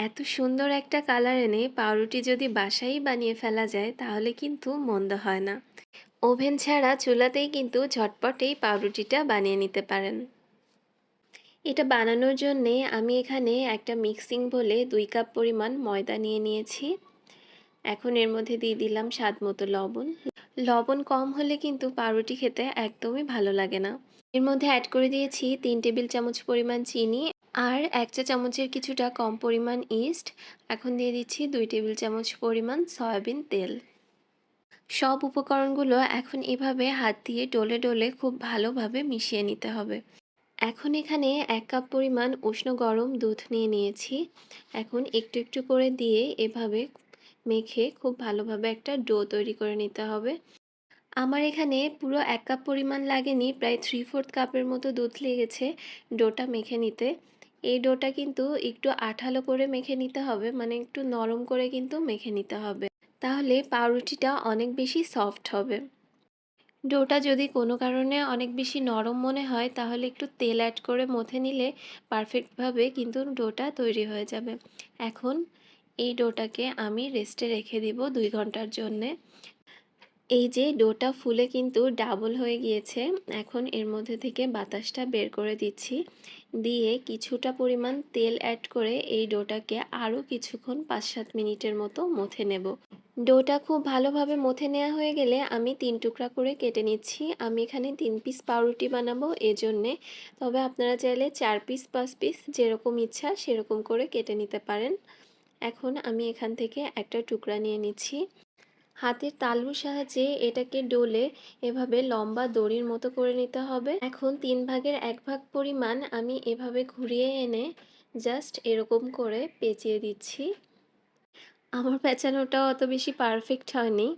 এত সুন্দর একটা কালার এনে পাউরুটি যদি বাসায়ই বানিয়ে ফেলা যায়, তাহলে কিন্তু মন্দ হয় না। ওভেন ছাড়া চুলাতেই কিন্তু ঝটপট এই পাউরুটিটা বানিয়ে নিতে পারেন। এটা বানানোর জন্যে আমি এখানে একটা মিক্সিং বলে দুই কাপ পরিমাণ ময়দা নিয়ে নিয়েছি। এখন এর মধ্যে দিয়ে দিলাম স্বাদ মতো লবণ লবণ কম হলে কিন্তু পাউরুটি খেতে একদমই ভালো লাগে না। এর মধ্যে অ্যাড করে দিয়েছি তিন টেবিল চামচ পরিমাণ চিনি আর এক চা চামচের কিছুটা কম পরিমাণ ইস্ট এখন দিয়ে দিচ্ছি দুই টেবিল চামচ পরিমাণ সয়াবিন তেল। সব উপকরণগুলো এখন এভাবে হাত দিয়ে ডলে ডলে খুব ভালোভাবে মিশিয়ে নিতে হবে। এখন এখানে এক কাপ পরিমাণ উষ্ণ গরম দুধ নিয়ে নিয়েছি। এখন একটু একটু করে দিয়ে এভাবে মেখে খুব ভালোভাবে একটা ডো তৈরি করে নিতে হবে। আমার এখানে পুরো এক কাপ পরিমাণ লাগেনি, প্রায় থ্রি ফোর্থ কাপের মতো দুধ লেগেছে ডোটা মেখে নিতে। এই ডোটা কিন্তু একটু আঠালো করে মেখে নিতে হবে মানে একটু নরম করে কিন্তু মেখে নিতে হবে। তাহলে পাউরুটিটা অনেক বেশি সফট হবে। ডোটা যদি কোনো কারণে অনেক বেশি নরম মনে হয়, তাহলে একটু তেল অ্যাড করে মথে নিলে পারফেক্টভাবে কিন্তু ডোটা তৈরি হয়ে যাবে। এখন এই ডোটাকে আমি রেস্টে রেখে দিব দুই ঘণ্টার জন্যে। এই যে ডোটা ফুলে কিন্তু ডাবল হয়ে গিয়েছে, এখন এর মধ্যে থেকে বাতাসটা বের করে দিচ্ছি। দিয়ে কিছুটা পরিমাণ তেল অ্যাড করে এই ডোটাকে আরও কিছুক্ষণ পাঁচ সাত মিনিটের মতো মথে নেব। ডোটা খুব ভালোভাবে মথে নেওয়া হয়ে গেলে আমি তিন টুকরা করে কেটে নিচ্ছি। আমি এখানে তিন পিস পাউরুটি বানাবো এজন্যে, তবে আপনারা চাইলে চার পিস পাঁচ পিস যেরকম ইচ্ছা সেরকম করে কেটে নিতে পারেন। এখন আমি এখান থেকে একটা টুকরা নিয়ে নিচ্ছি। হাতের তালুর সাহায্যে এটাকে ডোলে এভাবে লম্বা দড়ির মতো করে নিতে হবে। এখন তিন ভাগের এক ভাগ পরিমাণ আমি এভাবে ঘুরিয়ে এনে জাস্ট এরকম করে পেঁচিয়ে দিচ্ছি। আমার পেঁচানোটাও অত বেশি পারফেক্ট হয়নি।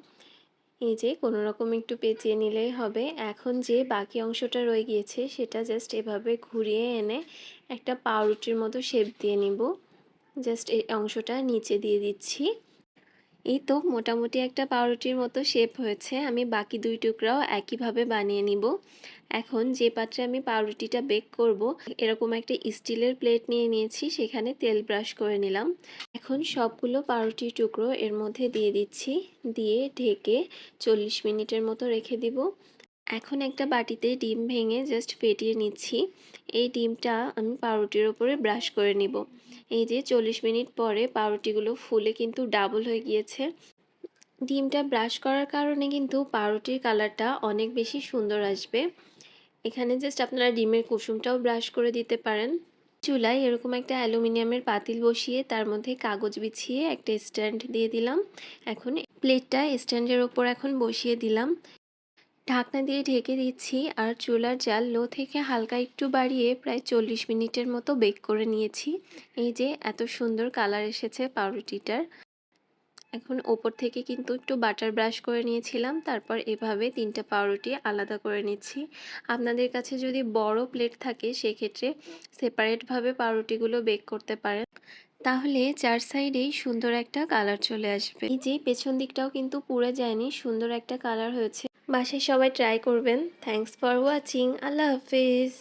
এই যে কোনো রকম একটু পেঁচিয়ে নিলেই হবে। এখন যে বাকি অংশটা রয়ে গিয়েছে সেটা জাস্ট এভাবে ঘুরিয়ে এনে একটা পাউরুটির মতো শেপ দিয়ে নিব। জাস্ট এই অংশটা নিচে দিয়ে দিচ্ছি। এই তো মোটামুটি একটা পাউরুটির মতো শেপ হয়েছে। আমি বাকি দুই টুকরাও একইভাবে বানিয়ে নিব। এখন যে পাত্রে আমি পাউরুটিটা বেক করব, এরকম একটা স্টিলের প্লেট নিয়ে নিয়েছি, সেখানে তেল ব্রাশ করে নিলাম। এখন সবগুলো পাউরুটির টুকরো এর মধ্যে দিয়ে দিচ্ছি। দিয়ে ঢেকে চল্লিশ মিনিটের মতো রেখে দিব। এখন একটা বাটিতে ডিম ভেঙে জাস্ট ফেটিয়ে নিচ্ছি। এই ডিমটা আমি পাউরুটির ওপরে ব্রাশ করে নিব। এই যে চল্লিশ মিনিট পরে পাউরুটিগুলো ফুলে কিন্তু ডাবল হয়ে গিয়েছে। ডিমটা ব্রাশ করার কারণে কিন্তু পাউরুটির কালারটা অনেক বেশি সুন্দর আসবে। এখানে জাস্ট আপনারা ডিমের কুসুমটাও ব্রাশ করে দিতে পারেন। চুলায় এরকম একটা অ্যালুমিনিয়ামের পাতিল বসিয়ে তার মধ্যে কাগজ বিছিয়ে একটা স্ট্যান্ড দিয়ে দিলাম। এখন প্লেটটা স্ট্যান্ডের ওপর এখন বসিয়ে দিলাম। ঢাকনা দিয়ে ঢেকে দিচ্ছি আর চুলার জাল লো থেকে হালকা একটু বাড়িয়ে প্রায় চল্লিশ মিনিটের মতো বেক করে নিয়েছি। এই যে, এত সুন্দর কালার এসেছে পাউরুটিটার। এখন ওপর থেকে কিন্তু একটু বাটার ব্রাশ করে নিয়েছিলাম, তারপর এভাবে তিনটা পাউরুটি আলাদা করে নিচ্ছি। আপনাদের কাছে যদি বড় প্লেট থাকে, সেক্ষেত্রে সেপারেটভাবে পাউরুটিগুলো বেক করতে পারেন। তাহলে চার সাইডেই সুন্দর একটা কালার চলে আসবে। এই যে, পেছন দিকটাও কিন্তু পুড়ে যায়নি, সুন্দর একটা কালার হয়েছে। বাসায় সবাই ট্রাই করবেন। থ্যাংকস ফর ওয়াচিং আল্লাহ হাফিজ।